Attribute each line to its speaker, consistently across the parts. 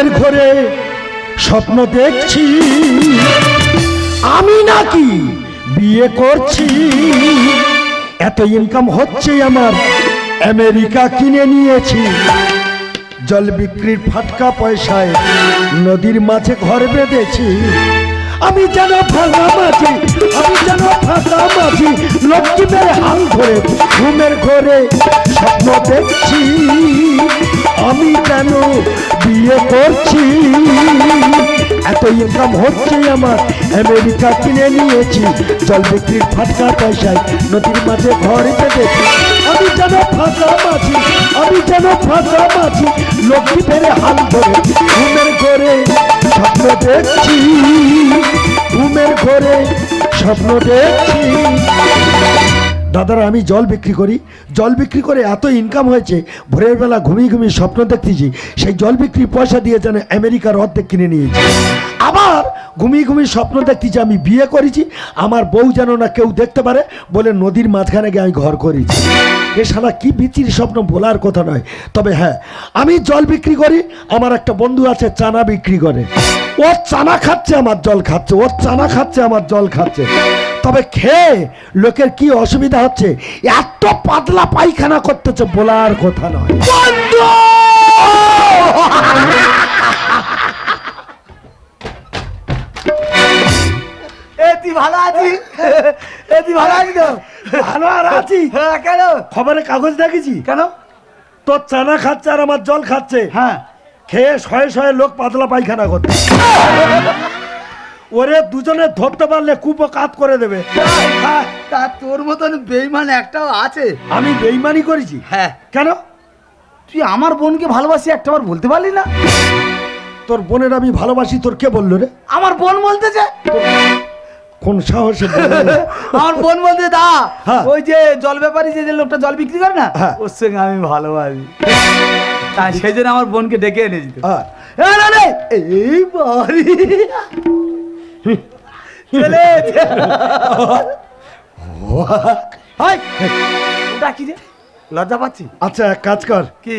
Speaker 1: ঘুমের ঘরে স্বপ্ন দেখছি। আমি নাকি বিয়ে করছি। এত ইনকাম হচ্ছে আমার। আমেরিকা কিনে নিয়েছি। জল বিক্রির ফাটকা পয়সায় নদীর মাঝে ঘর বেঁধেছি। আমি যেন ফাঁকা মাছি আমি যেন ফাঁকা মাছি লক্ষ্মী মেরে হাল ধরে, ঘুমের ঘরে স্বপ্ন দেখছি। আমি যেন বিয়ে করছি। এত ইনকাম হচ্ছে আমার, আমেরিকা কিনে নিয়েছি। জল বিক্রির ফাটকা পয়সায়, নদীর মাঝে ঘর বেঁধেছি আমি যেন ফাঁকা মাছি আমি যেন ফাঁকা মাছি লক্ষ্মী ফেরে হাল ধরে, ঘুমের ঘরে স্বপ্ন দেখছি, ঘুমের ঘরে স্বপ্ন দেখছি। দাদারা, আমি জল বিক্রি করি। জল বিক্রি করে এত ইনকাম হয়েছে, ভোরের বেলা ঘুমিয়ে ঘুমিয়ে স্বপ্ন দেখতেছি। সেই জল বিক্রি পয়সা দিয়ে যেন আমেরিকার অর্ধেক কিনে নিয়েছি। আবার ঘুমিয়ে ঘুমিয়ে স্বপ্ন দেখতেছি আমি বিয়ে করেছি, আমার বউ যেন না কেউ দেখতে পারে বলে নদীর মাঝখানে গিয়ে আমি ঘর করেছি। এ শালা কি বিচির স্বপ্ন বলার কথা নয়। তবে হ্যাঁ আমি জল বিক্রি করি, আমার একটা বন্ধু আছে, চানা বিক্রি করে। ও চানা খাচ্ছে, আমার জল খাচ্ছে, ও চানা খাচ্ছে, আমার জল খাচ্ছে। তবে খেয়ে লোকের কি অসুবিধা হচ্ছে? এত পাতলা পায়খানা করতেছে বলার কথা নয়।
Speaker 2: তুই ভালো আছিস তুই ভালো আছিস তো?
Speaker 1: ভালো আর আছি।
Speaker 2: হ্যাঁ কেন?
Speaker 1: খবরে কাগজ দেখেছি।
Speaker 2: কেন?
Speaker 1: তোর চানা খাচ্ছে আর আমার জল খাচ্ছে।
Speaker 2: হ্যাঁ।
Speaker 1: খেয়ে শয়ে শয়ে লোক পাতলা পায়খানা করতে ওরে দুজনে ধরতে পারলে কুপো কাত করে দেবে।
Speaker 2: হ্যাঁ, তা তোর মতন বেইমান একটাও আছে।
Speaker 1: আমি বেইমানি করেছি।
Speaker 2: হ্যাঁ।
Speaker 1: কেন?
Speaker 2: তুই আমার বোনকে ভালোবাসি একটাবার বলতে পারলি না?
Speaker 1: তোর বোনের আমি ভালোবাসি তোর কে বলল রে?
Speaker 2: আমার বোন বলতেছে
Speaker 1: কোন সাহসে?
Speaker 2: আমার বোন বলতে দা
Speaker 1: হ্যাঁ।
Speaker 2: ওই যে জল ব্যাপারী যে লোকটা জল বিক্রি করে না
Speaker 1: হ্যাঁ।
Speaker 2: ওর সঙ্গে আমি ভালোবাসি। তাই সেই জন্য আমার বোনকে ডেকে এনেছি
Speaker 1: হ্যাঁ।
Speaker 2: এই বাড়ি। চলে ওটা কি রে? লজ্জা পাচ্ছি।
Speaker 1: আচ্ছা এক কাজ কর।
Speaker 2: কি?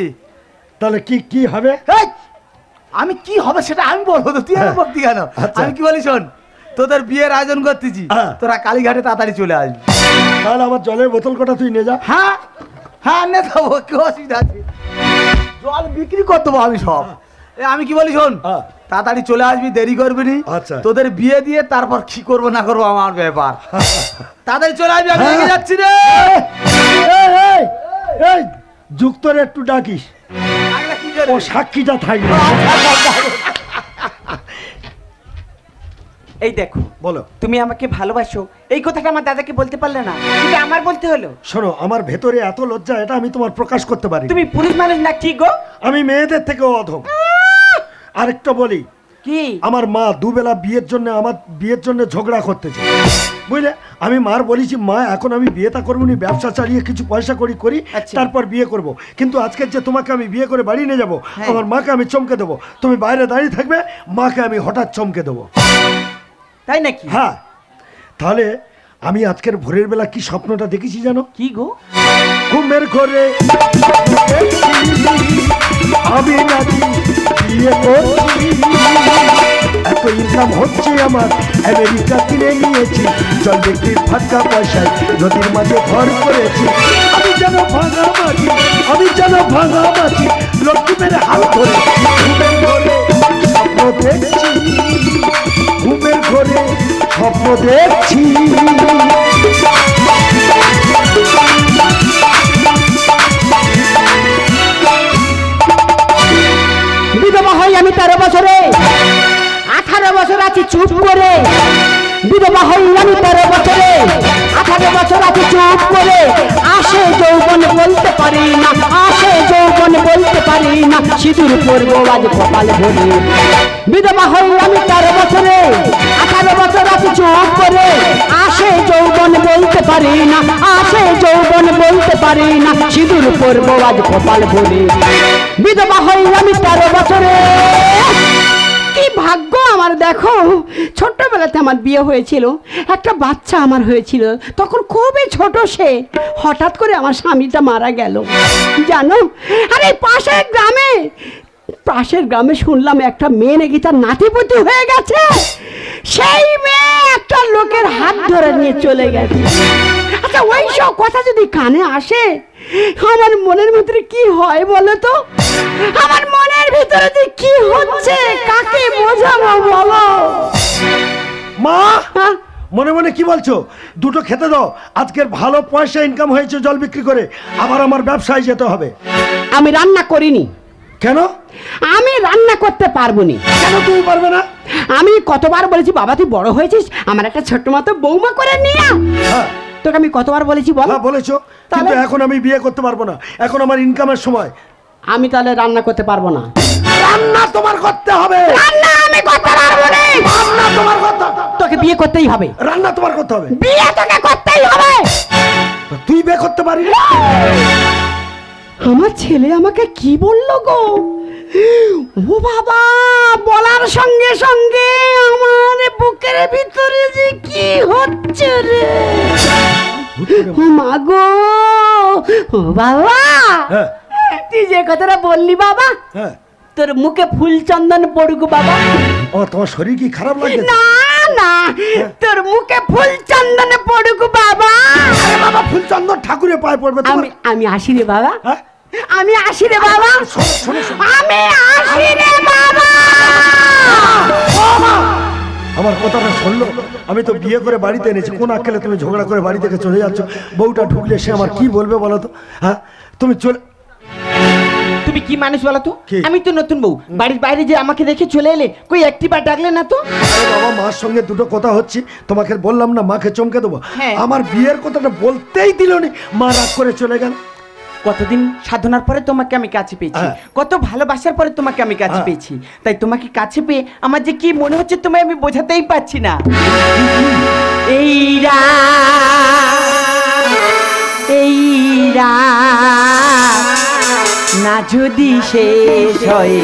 Speaker 1: তাহলে কি কি হবে?
Speaker 2: আমি কি হবে সেটা আমি বলব তুই আমার ভক্তি কেন?
Speaker 1: আচ্ছা।
Speaker 2: আমি কি বলি শোন? তোদের বিয়ের আয়োজন করতেছি।
Speaker 1: হ্যাঁ।
Speaker 2: তোরা কালীঘাটে তাড়াতাড়ি চলে আসবি।
Speaker 1: তাহলে আমার জলের বোতল কটা তুই নিয়ে যা।
Speaker 2: হ্যাঁ? হ্যাঁ নে তো কি অসুবিধা আছে। জল বিক্রি করতে আমি সব। এ আমি কি বলি শোন?
Speaker 1: হ্যাঁ।
Speaker 2: তাড়াতাড়ি চলে আসবি দেরি করবি নি।
Speaker 1: আচ্ছা।
Speaker 2: তোদের বিয়ে দিয়ে তারপর কি করব না করব আমার ব্যাপার। তাড়াতাড়ি চলে আসবি আমি
Speaker 1: হ্যাঁ।
Speaker 2: যাচ্ছি রে।
Speaker 1: এই, যুক্তর একটু ডাকিস।
Speaker 2: আরে কি করে?
Speaker 1: ও সাক্ষীটা থাকবে
Speaker 3: এই দেখো
Speaker 1: বলো।
Speaker 3: তুমি আমাকে ভালোবাসো। এই কথাটা আমার দাদাকে বলতে পারলে না কিন্তু আমার বলতে হলো।
Speaker 1: শোনো আমার ভেতরে এত লজ্জা এটা আমি তোমার প্রকাশ করতে পারি
Speaker 3: তুমি পুরুষ মানুষ না কি গো?
Speaker 1: আমি মেয়েদের থেকে অধম। আরেকটা বলি
Speaker 3: কি?
Speaker 1: আমার মা দুবেলা বিয়ের জন্য আমার বিয়ের জন্য ঝগড়া করতেছে। বুঝলে? আমি মার বলেছি মা এখন আমি বিয়েটা করব নি ব্যবসা চালিয়ে কিছু পয়সা করি করি
Speaker 3: আচ্ছা।
Speaker 1: তারপর বিয়ে করব। কিন্তু আজকের যে তোমাকে আমি বিয়ে করে বাড়ি নিয়ে যাব
Speaker 3: হ্যাঁ।
Speaker 1: আমার মাকে আমি চমকে দেবো। তুমি বাইরে দাঁড়িয়ে থাকবে মাকে আমি হঠাৎ চমকে দেবো।
Speaker 3: তাই নাকি?
Speaker 1: হ্যাঁ। তাহলে আমি আজকের ভোরের বেলা কি স্বপ্নটা দেখেছি জানো?
Speaker 3: কি গো?
Speaker 1: ঘুমের ঘরে আমি নাকি বিয়ে করছি। এত ইনকাম হচ্ছে আমার আমেরিকা কিনে নিয়েছি। জল বিক্রির ফাটকা পয়সায় নদীর মাঝে ঘর করেছি। আমি যেন ভাঙা মাছি আমি যেন ভাঙা মাছি লক্ষ্মী মেরে ধরে ঘুমের ঘরে স্বপ্ন দেখছি। ঘুমের ঘরে স্বপ্ন দেখছি।
Speaker 4: আমি তেরো বছরে, আঠারো বছর আছি চুপ করে। বিধবা হই আমি তেরো বছরে, আঠারো বছর আছি চুপ করে। আসে যৌবন বলতে পারি। না সিঁদুর পরবো আজ কপাল ভরে। বিধবা হই আমি তার বছরে, আঠারো বছর আছি চোখ করে। আসে যৌবন বলতে পারি না, আসে যৌবন বলতে পারি না, সিঁদুর পরবো আজ কপাল ভরে। বিধবা হই আমি তার বছরে। কি ভাগ্য আমার দেখো, ছোট্টবেলাতে আমার বিয়ে হয়েছিল, একটা বাচ্চা আমার হয়েছিল, তখন খুবই ছোট সে, হঠাৎ করে আমার স্বামীটা মারা গেল। জানো? আরে পাশের গ্রামে পাশের গ্রামে শুনলাম একটা মেয়ে নাকি তার নাতিপতি হয়ে গেছে। সেই মেয়ে একটা লোকের হাত ধরে নিয়ে চলে গেছে। আচ্ছা ওই সব কথা যদি কানে আসে, আমার মনের ভিতরে কি হয় বলো তো? আমার মনের ভিতরে যে কি হচ্ছে কাকে বোঝাবো বলো?
Speaker 1: মা?
Speaker 4: হ্যাঁ?
Speaker 1: মনে মনে কি বলছো? দুটো খেতে দাও। আজকের ভালো পয়সা ইনকাম হয়েছে জল বিক্রি করে। আবার আমার ব্যবসায় যেতে হবে।
Speaker 4: আমি রান্না করিনি।
Speaker 1: কেন?
Speaker 4: আমি রান্না করতে পারব নি
Speaker 1: কেন তুমি পারবে না?
Speaker 4: আমি কতবার বলেছি বাবা তুই বড় হয়েছিস আমার একটা ছোট্ট মতো বৌমা করে নিয়ে
Speaker 1: হ্যাঁ।
Speaker 4: তোকে আমি কতবার বলেছি বল?
Speaker 1: হ্যাঁ বলেছ। কিন্তু এখন আমি বিয়ে করতে পারব না। এখন আমার ইনকামের সময়।
Speaker 4: আমি তাহলে রান্না করতে পারব না।
Speaker 1: রান্না তোমার করতে হবে।
Speaker 4: রান্না আমি করতে পারব না।
Speaker 1: রান্না তোমার করতে হবে।
Speaker 4: তোকে বিয়ে করতেই হবে।
Speaker 1: রান্না তোমার করতে হবে।
Speaker 4: বিয়ে তোকে করতেই হবে।
Speaker 1: তুই বিয়ে করতে পারি
Speaker 4: আমার ছেলে আমাকে কি বলল গো? ও বাবা বলার সঙ্গে সঙ্গে আমার বুকের ভিতরে যে কি হচ্ছে রে? ও মা গো ও বাবা।
Speaker 1: হ্যাঁ।
Speaker 4: তুই যে কথাটা বললি বাবা
Speaker 1: হ্যাঁ।
Speaker 4: তোর মুখে ফুল চন্দন পড়ুক বাবা।
Speaker 1: ও তোমার শরীর কি খারাপ লাগছে?
Speaker 4: না না তোর মুখে ফুল চন্দন পড়ুক বাবা।
Speaker 1: আরে বাবা ফুলচন্দন ঠাকুরের পায়ে পড়বে
Speaker 4: আমি আমি আসি রে বাবা।
Speaker 1: হ্যাঁ?
Speaker 4: আমি আসি রে বাবা। আমি আসি রে বাবা।
Speaker 1: আমার কথাটা শুনলো। আমি তো বিয়ে করে বাড়িতে এনেছি। কোন আক্কেলে তুমি ঝগড়া করে বাড়ি থেকে চলে যাচ্ছ? বউটা ঢুকলে সে আমার কি বলবে বলো তো? হ্যাঁ? তুমি চলে
Speaker 3: তুমি কি মানুষ বলো তো?
Speaker 1: কি?
Speaker 3: আমি তো নতুন বউ। বাড়ির বাইরে যে আমাকে রেখে চলে এলে কই একটি বার ডাকলে না তো?
Speaker 1: আরে বাবা মার সঙ্গে দুটো কথা হচ্ছে। তোমাকে বললাম না মাকে চমকে দেবো।
Speaker 3: হ্যাঁ।
Speaker 1: আমার বিয়ের কথাটা বলতেই দিল নি। মা রাগ করে চলে গেল।
Speaker 3: কতদিন সাধনার পরে তোমাকে আমি কাছে পেয়েছি।
Speaker 1: হ্যাঁ।
Speaker 3: কত ভালোবাসার পরে তোমাকে আমি কাছে
Speaker 1: হ্যাঁ।
Speaker 3: পেয়েছি। তাই তোমাকে কাছে পেয়ে আমার যে কি মনে হচ্ছে তোমায় আমি বোঝাতেই পারছি না।
Speaker 4: এই রাত, এই রাত, না যদি শেষ হয়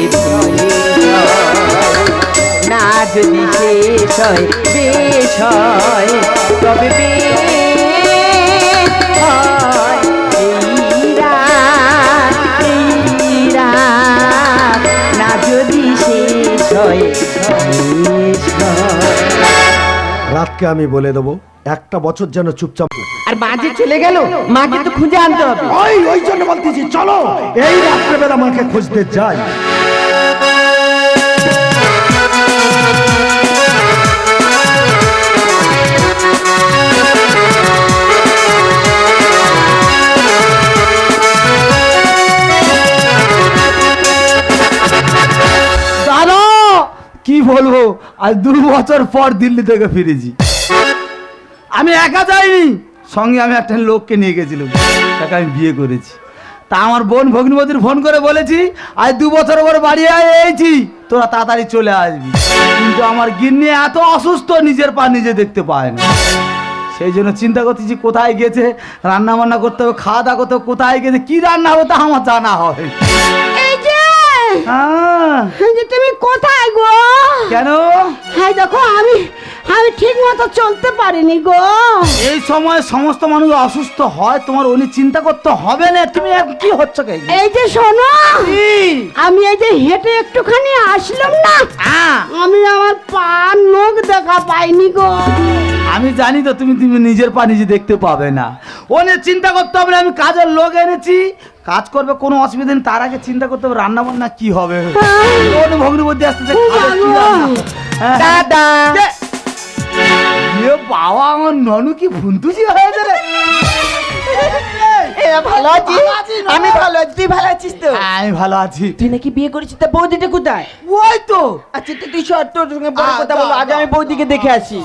Speaker 4: না যদি শেষ হয়, বেশ হয়, তবে না যদি শেষ হয় বেশ হয়।
Speaker 1: রাতকে আমি বলে দেবো একটা বছর যেন চুপচাপ
Speaker 3: আর মাঝে চলে গেল মাকে তো খুঁজে আনতে হবে।
Speaker 1: ওই ওই জন্য বলতেছি চলো এই রাত্রেবেলা মাকে খুঁজতে যাই।
Speaker 2: বলব, আজ দু বছর পর দিল্লি থেকে ফিরেছি। আমি একা যাইনি, সঙ্গে আমি একটা লোককে নিয়ে গেছিলাম, তাকে আমি বিয়ে করেছি। তা আমার বোন ভগ্নিপতির ফোন করে বলেছি, আজ দু বছর পরে বাড়ি এসেছি তোরা তাড়াতাড়ি চলে আসবি। কিন্তু আমার গিন্নি এত অসুস্থ, নিজের পা নিজে দেখতে পায় না। সেই জন্য চিন্তা করতেছি কোথায় গেছে রান্না বান্না করতে হবে, খাওয়া দাওয়া করতে হবে, কোথায় গেছে, কি রান্না হবে তা আমার জানা হ্যাঁ
Speaker 4: যে তুমি কোথায় গো?
Speaker 2: কেন?
Speaker 4: হ্যাঁ দেখো আমি আমি ঠিক মতো চলতে পারিনি গো।
Speaker 2: এই সময় সমস্ত মানুষ অসুস্থ হয় তোমার উনি চিন্তা করতে হবে না। তুমি এখন কি হচ্ছে কে?
Speaker 4: এই যে শোনো আমি এই যে হেঁটে একটুখানি আসলাম না আমি আমার পা নখ দেখা পাইনি গো।
Speaker 2: আমি জানি তো তুমি তুমি নিজের পা নিজে দেখতে পাবে না। ও নিয়ে চিন্তা করতে হবে না আমি কাজের লোক এনেছি। কাজ করবে কোনো অসুবিধা নেই তার আগে চিন্তা করতে হবে রান্না বান্না কি হবে? কোন ভগ্নিপতি আসতেছে? হ্যাঁ।
Speaker 3: দাদা।
Speaker 2: বাবা আমার ননু কি ভুন্তুজি হয়েছে রে?
Speaker 3: ভালো আছিস আমি ভালো আছি তুই ভালো আছিস তো?
Speaker 2: হ্যাঁ, আমি ভালো আছি।
Speaker 3: তুই নাকি বিয়ে করেছিস? তা বৌদিটা কোথায়?
Speaker 2: ওই তো।
Speaker 3: আচ্ছা তুই তুই তোর সঙ্গে বড় কথা বলব আগে আমি বৌদিকে দেখে আসি।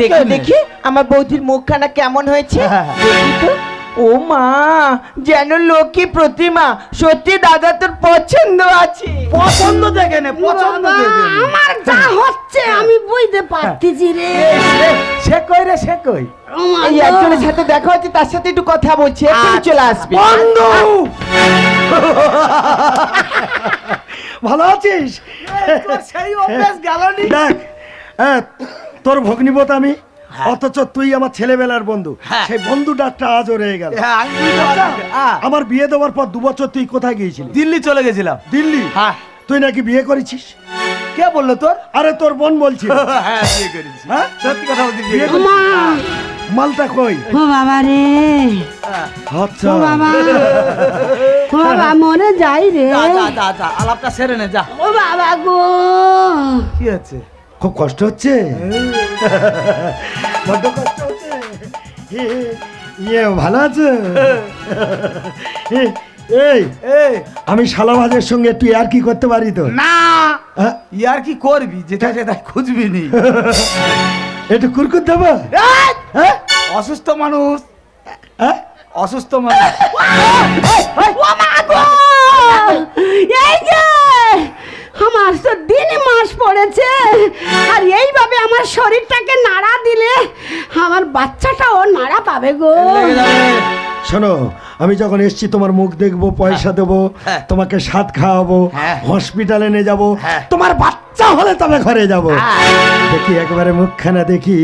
Speaker 2: দেখি
Speaker 3: দেখি আমার বৌদির মুখখানা কেমন হয়েছে?
Speaker 2: হ্যাঁ।
Speaker 3: দেখি তো। ও মা যেন লক্ষ্মী প্রতিমা সত্যি দাদা তোর পছন্দ আছে।
Speaker 2: পছন্দ দেখে নে পছন্দ দেখে
Speaker 4: আমার যা হচ্ছে আমি বুঝতে পারতেছি রে।
Speaker 2: সে কই রে সে কই?
Speaker 3: এই। একজনের সাথে দেখা হচ্ছে তার সাথে একটু কথা বলছি এক্ষুনি চলে আসবে।
Speaker 1: বন্ধু! ভালো আছিস?
Speaker 2: সেই অভ্যাস গেল নি।
Speaker 1: দেখ হ্যাঁ তোর ভগ্নিপত আমি। অথচ তুই আমার ছেলেবেলার বন্ধু।
Speaker 2: হ্যাঁ।
Speaker 1: সেই বন্ধু ডাকটা আজও রয়ে গেল।
Speaker 2: হ্যাঁ। হ্যাঁ,
Speaker 1: আমার বিয়ে দেওয়ার পর দু বছর তুই কোথায় গিয়েছিলি?
Speaker 2: দিল্লি চলে গেছিলাম।
Speaker 1: দিল্লি?
Speaker 2: হ্যাঁ।
Speaker 1: তুই নাকি বিয়ে করেছিস?
Speaker 2: কে বলল তোর?
Speaker 1: আরে তোর বোন বলছিল।
Speaker 2: হ্যাঁ বিয়ে করেছি।
Speaker 1: হ্যাঁ?
Speaker 2: সত্যি কথা বলছি বিয়ে
Speaker 1: মালটা কই?
Speaker 4: ও বাবা রে।
Speaker 2: হ্যাঁ।
Speaker 1: আচ্ছা।
Speaker 4: ও বাবা। ও বাবা মনে যাই রে।
Speaker 2: যা যা যা যা আলাপটা সেরে নে যা।
Speaker 4: ও বাবা গো।
Speaker 2: কি আছে
Speaker 1: খুব কষ্ট হচ্ছে? বড্ড কষ্ট হচ্ছে। ইয়ে ভালো আছে? এই
Speaker 2: এই।
Speaker 1: আমি শালাবাজের সঙ্গে তুই আর কি করতে পারি তো
Speaker 2: না।
Speaker 1: হ্যাঁ?
Speaker 2: ইয়ার কি করবি? যেটা সেটা খুঁজবি নি।
Speaker 1: একটু কুরকুর দেবো? হ্যাঁ?
Speaker 2: অসুস্থ মানুষ।
Speaker 1: হ্যাঁ?
Speaker 2: অসুস্থ মানুষ।
Speaker 4: আমার তো দিন মাস পড়েছে। আর এইভাবে আমার শরীরটাকে নাড়া দিলে আমার বাচ্চাটাও নাড়া পাবে গো।
Speaker 1: শোনো আমি যখন এসছি তোমার মুখ দেখব পয়সা দেবো
Speaker 2: হ্যাঁ।
Speaker 1: তোমাকে সাত খাওয়াবো
Speaker 2: হ্যাঁ।
Speaker 1: হসপিটালে নিয়ে যাব
Speaker 2: হ্যাঁ।
Speaker 1: তোমার বাচ্চা হলে তবে ঘরে যাব।
Speaker 2: হ্যাঁ।
Speaker 1: দেখি একবারে মুখখানা দেখি।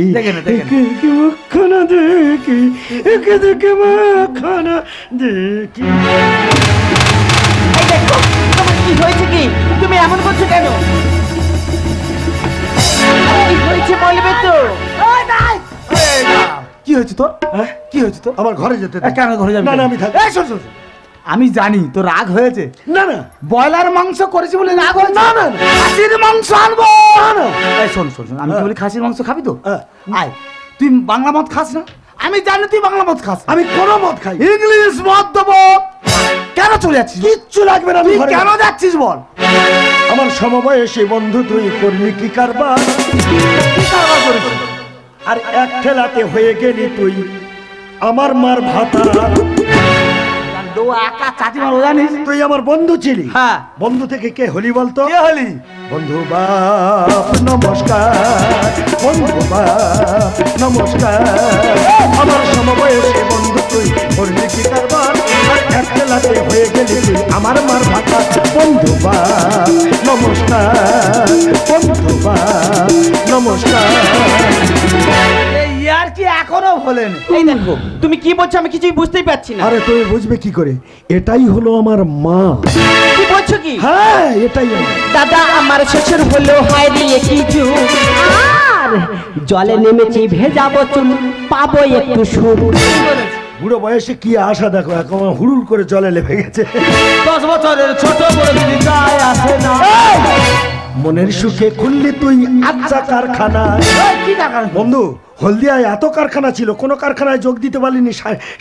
Speaker 1: মুখখানা দেখি একে দেখে মুখখানা দেখি।
Speaker 3: এই দেখো। তোমার কি হয়েছে কি? তুমি এমন করছ কেন? কি হয়েছে বলবে তো।
Speaker 2: কি হয়েছে তোর?
Speaker 1: হ্যাঁ?
Speaker 2: কি হয়েছে তোর?
Speaker 1: আমার ঘরে যেতে দে।
Speaker 2: কেন ঘরে যাবি
Speaker 1: না না আমি থাকি।
Speaker 2: এই, শোন, শোন, শোন। আমি জানি তোর রাগ হয়েছে।
Speaker 1: না না।
Speaker 2: ব্রয়লার মাংস করেছি বলে রাগ হয়েছে?
Speaker 1: না, না, না।
Speaker 2: খাসির মাংস আনব
Speaker 1: না, না।
Speaker 2: এই শোন শোন শোন আমি কি বলি খাসির মাংস খাবি তো?
Speaker 1: হ্যাঁ।
Speaker 2: আয় তুই বাংলা মদ খাস না? আমি জানি তুই বাংলা মদ খাস
Speaker 1: আমি কোনো মদ খাই
Speaker 2: ইংলিশ মদ দেবো। কেন চলে যাচ্ছিস
Speaker 1: কিচ্ছু লাগবে না
Speaker 2: তুই কেন যাচ্ছিস বল?
Speaker 1: আমার সমবয়সী বন্ধু তুই করলি কি কারবার?
Speaker 2: কি কারবার করেছিস?
Speaker 1: আর এক ঠেলাতে হয়ে গেলি তুই। আমার মার ভাতা।
Speaker 2: জানিস?
Speaker 1: তুই আমার বন্ধু ছিলি।
Speaker 2: হ্যাঁ।
Speaker 1: বন্ধু থেকে কে হলি বলতো?
Speaker 2: কে হলি?
Speaker 1: বন্ধু বাপ নমস্কার। বন্ধু বাপ নমস্কার। আমার সমবয়সী বন্ধু তুই করলি কি কারবার? আর এক ঠেলাতে হয়ে গেলি আমার মার ভাতা বন্ধু নমস্কার। বন্ধু নমস্কার।
Speaker 2: এই ইয়ার কি এখনও ভোলেনি?
Speaker 3: এই দেখো তুমি কি বলছো আমি কিছুই বুঝতেই পারছি না।
Speaker 1: আরে তুমি বুঝবে কি করে? এটাই হলো আমার মা।
Speaker 3: কি বলছো কি?
Speaker 1: হ্যাঁ এটাই
Speaker 3: দাদা আমার শ্বশুর হলো হারিয়ে কিছু
Speaker 4: আর জলে নেমেছি ভেজাবো চুল পাবো একটু সুর।
Speaker 1: বুড়ো বয়সে কি আশা দেখো? এখন হুড়ুর করে জলে লেপে গেছে।
Speaker 2: দশ বছরের ছোট বড় দিদি তাই আসে না।
Speaker 1: মনের সুখে খুললি তুই আচ্ছা কারখানা। বন্ধু হলদিয়ায় এত কারখানা ছিল কোনো কারখানায় যোগ দিতে পারলিনি।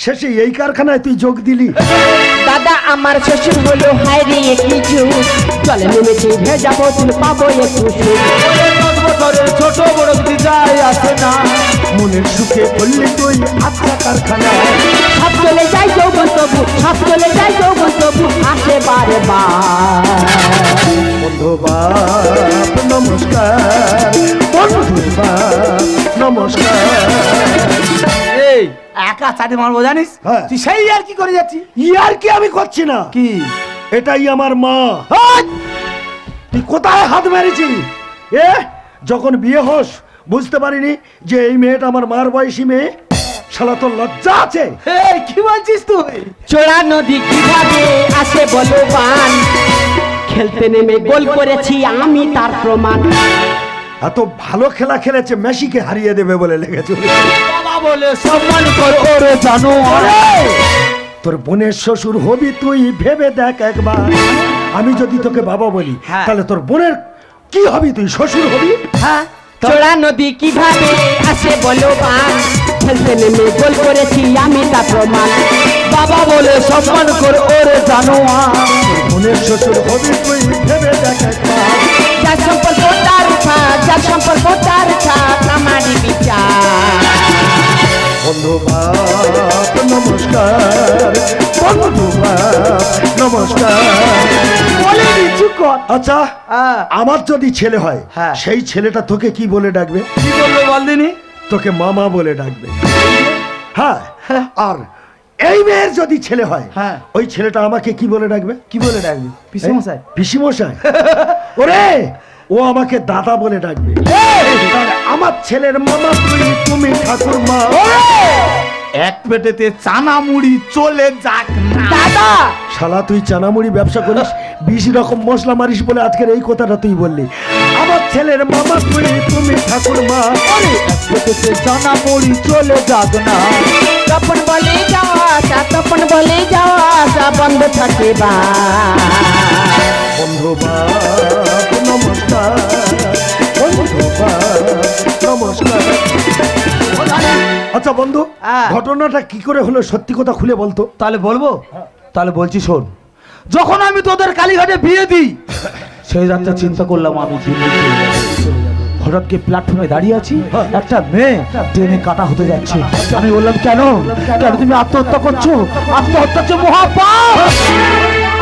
Speaker 1: শেষে এই কারখানায় তুই যোগ দিলি।
Speaker 3: দাদা আমার শ্বশুর হলো হারিয়ে কিছু
Speaker 4: জলে নেমেছি ভেজাবো চুল পাবো একটু
Speaker 2: বছরের ছোট বড় তাই আসে না।
Speaker 1: মনের সুখে খুললি তুই আচ্ছা কারখানা
Speaker 4: সব চলে যাই যৌবন তবু সব চলে যাই যৌবন তবু আসে বারে
Speaker 1: বন্ধু বাপ নমস্কার। বন্ধু বাপ নমস্কার।
Speaker 2: এই একা চাটি মারবো জানিস?
Speaker 1: হ্যাঁ।
Speaker 2: তুই সেই আর কি করে যাচ্ছি
Speaker 1: ইয়ার কি আমি করছি না।
Speaker 2: কি?
Speaker 1: এটাই আমার মা। হাট! তুই কোথায় হাত মেরেছি এ? যখন বিয়ে হোস বুঝতে পারিনি যে এই মেয়েটা আমার মার বয়সী মেয়ে। শালা তোর লজ্জা আছে?
Speaker 2: কি বলছিস তুই?
Speaker 3: চোরা নদী কীভাবে আসে বলো বান
Speaker 4: খেলতে নেমে গোল করেছি আমি তার প্রমাণ।
Speaker 1: এত ভালো খেলা খেলেছে মেসিকে হারিয়ে দেবে বলে লেগেছে।
Speaker 2: বাবা বলে সম্মান কর ওরে জানো
Speaker 1: তোর বোনের শ্বশুর হবি তুই ভেবে দেখ একবার। আমি যদি তোকে বাবা বলি
Speaker 2: হ্যাঁ।
Speaker 1: তাহলে তোর বোনের কি হবি তুই? শ্বশুর হবি?
Speaker 2: হ্যাঁ
Speaker 3: চোরা নদী কীভাবে আসে বলো বান
Speaker 4: ফেলতে নেমে গোল করেছি আমি তা প্রমাণ।
Speaker 2: বাবা বলে সম্মান কর ওরে জানো
Speaker 1: বোনের শ্বশুর হবি তুই ভেবে দেখ
Speaker 3: যার সম্পর্ক তার যার সম্পর্ক তার আমারই বিচার।
Speaker 1: বন্ধু বাপ নমস্কার। বন্ধু বাপ নমস্কার। আচ্ছা
Speaker 2: হ্যাঁ।
Speaker 1: আমার যদি ছেলে হয়
Speaker 2: হ্যাঁ।
Speaker 1: সেই ছেলেটা তোকে কি বলে ডাকবে?
Speaker 2: কি বলবে বল দিনি
Speaker 1: তোকে মামা বলে ডাকবে। হ্যাঁ আর এই মেয়ের যদি ছেলে হয়
Speaker 2: হ্যাঁ।
Speaker 1: ওই ছেলেটা আমাকে কি বলে ডাকবে?
Speaker 2: কি বলে ডাকবি? পিসি মশাই
Speaker 1: পিসি মশাই ওরে! ও আমাকে দাদা বলে ডাকবে। আমার ছেলের মামা তুই তুমি ঠাকুর মা
Speaker 2: এক পেটেতে চানা মুড়ি চলে যাক
Speaker 3: দাদা!
Speaker 1: শালা তুই চানামুড়ি ব্যবসা করিস বিশ রকম মশলা মারিস বলে আজকের এই কথাটা তুই বললি। আমার ছেলের মামা তুই তুমি ঠাকুর মা
Speaker 2: পেটেতে চানা মুড়ি চলে যাক না।
Speaker 4: তপন বলে যাওয়া তপন বলে যাওয়া বন্ধ থাকে বা।
Speaker 1: বন্ধু বাপ নমস্কার। নমস্কার। আচ্ছা বন্ধু
Speaker 2: হ্যাঁ।
Speaker 1: ঘটনাটা কি করে হলো সত্যি কথা খুলে বলতো?
Speaker 2: তাহলে বলব? তাহলে বলছি শোন। যখন আমি তোদের কালীঘাটে বিয়ে দিই সেই রাতটা চিন্তা করলাম আমি। হঠাৎ কি প্ল্যাটফর্মে দাঁড়িয়ে আছি। একটা মেয়ে ট্রেনে কাটা হতে যাচ্ছে। আমি বললাম, কেন? কেন তুমি আত্মহত্যা করছ? আত্মহত্যা হচ্ছে মহাপাপ!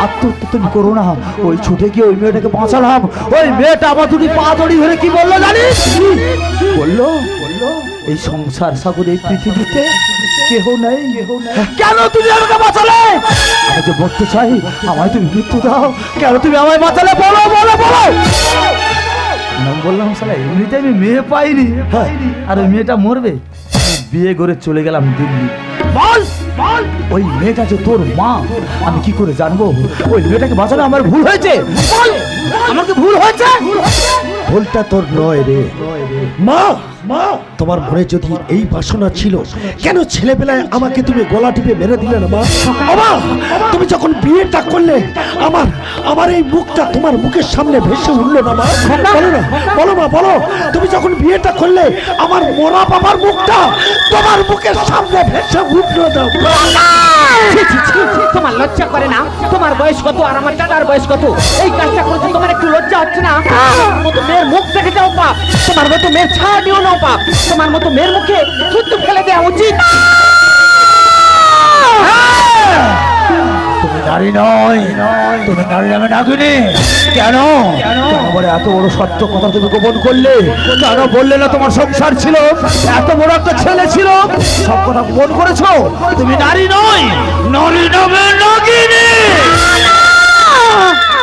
Speaker 2: আত্মহত্যা তুমি করো না। ওই ছুটে গিয়ে ওই মেয়েটাকে বাঁচালাম। ওই মেয়েটা আমার দুটি পা দড়ি ধরে কি বলল জানিস? বলল, এই সংসার সাগর, এই পৃথিবীতে কেহ নেই। কেন তুমি আমাকে বাঁচালে? আমি যে বলতে চাই, আমায় তুমি মৃত্যু দাও। কেন তুমি আমায় বাঁচালে? বলো বলো বলো! বললাম সালা এমনিতে আমি মেয়ে পাইনি আর ওই মেয়েটা মরবে? বিয়ে করে চলে গেলাম দিল্লি। বল বল। ওই মেয়েটা যে তোর মা আমি কি করে জানব? ওই মেয়েটাকে বাঁচানো আমার ভুল হয়েছে? বল আমার কি ভুল হয়েছে?
Speaker 1: ভুলটা তোর নয় রে। মা মা তোমার মনে যদি এই বাসনা ছিল কেন ছেলেবেলায় আমাকে তুমি গলা টিপে মেরে দিলে না মা? বাবা তুমি যখন বিয়েটা করলে আমার আমার এই মুখটা তোমার মুখের সামনে ভেসে উঠল না মা? বলো না বলো মা বলো। তুমি যখন বিয়েটা করলে আমার মরা বাবার মুখটা তোমার মুখের সামনে ভেসে উঠল না
Speaker 3: ছি, ছি, ছি, ছি, তোমার লজ্জা করে না? তোমার বয়স কত আর আমার দাদার বয়স কত? এই কাজটা করতে তোমার একটু লজ্জা হচ্ছে না? তোমার মতো মেয়ের মুখ দেখে যাও পাপ তোমার মতো মেয়ের ছাড় দিও না পাপ তোমার মতো মেয়ের মুখে থুতু ফেলে দেওয়া উচিত।
Speaker 2: তুমি নারী নয়। তুমি নারী নামে নাগিনি। কেন? কেন বলে এত বড় সত্য কথা তুমি গোপন করলে? কেন বললে না তোমার সংসার ছিল? এত বড় একটা ছেলে ছিল? সব কথা গোপন করেছ? তুমি নারী নয় নারী নামে নাগিনি।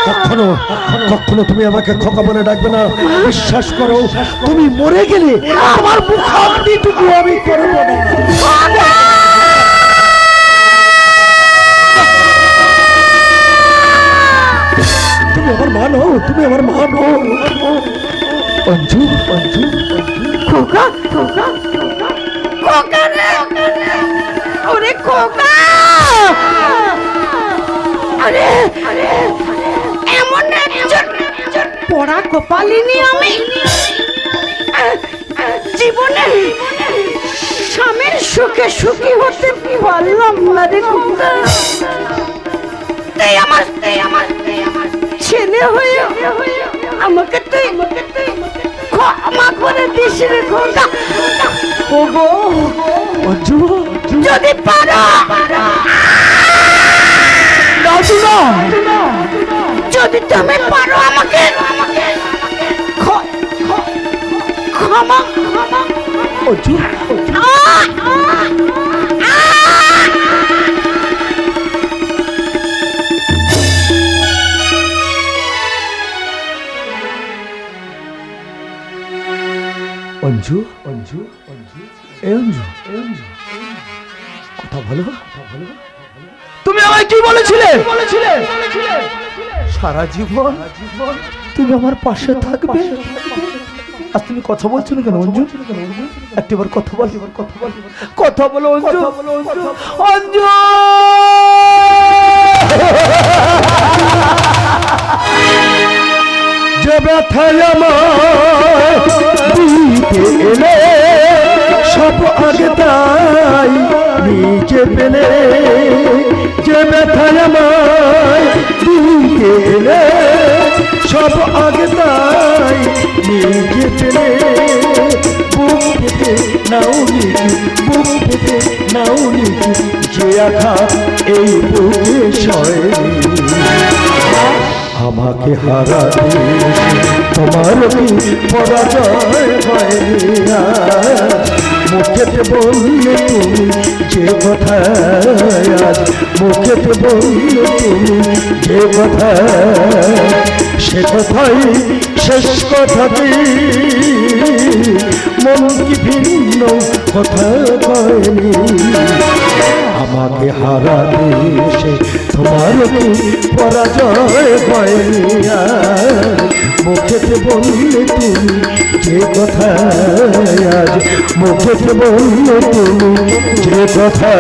Speaker 1: কখনো কখনো তুমি আমাকে খোকা বলে ডাকবে না। বিশ্বাস করো, তুমি মরে গেলে আমার মুখাগ্নিটুকু আমি করব না। তুমি আমার মা নও, তুমি আমার মা নও। অঞ্জু অঞ্জু,
Speaker 4: খোকা খোকা খোকা রে। ওরে খোকা! আরে আরে। পড়া কপালিনি আমি। জীবনে স্বামীর সুখে সুখী হতে পারলাম না রে আমার তাই আমার ছেলে হয়ে আমাকে তুই ক্ষমা করে দিস রে খোকা ওগো
Speaker 1: অঞ্জু
Speaker 4: যদি পারো। যদি তুমি পারো আমাকে ক্ষমা
Speaker 1: অঞ্জু!
Speaker 2: অঞ্জু অঞ্জু অঞ্জু। এ অঞ্জু এ অঞ্জু। কথা বলো কথা বলো। তুমি আমায় কি বলেছিলে? বলেছিলে? সারা জীবন তুমি আমার পাশে থাকবে? আজ তুমি কথা বলছো না কেন, অঞ্জু? একটিবার কথা বল। কথা বল কথা বলো অঞ্জু। অঞ্জু!
Speaker 1: যে ব্যথায় এলে, সব আগে তাই নিচে পেলে। পেতে বুক পেতে নাও নিচু যে আঘাত এই বুকে আমাকে হারাতে তোমার কি পরাজয় হয়নি? মুখেতে বললে তুমি যে কথা আজ, মুখেতে বললে তুমি যে কথা সে কথাই শেষ কথাটি মন কি ভিন্ন কথা কয়নি আমাকে হারাতে সে তোমার কি পরাজয় আর মুখেতে বললে তুমি যে কথা আজ, মুখেতে বললে তুমি যে কথা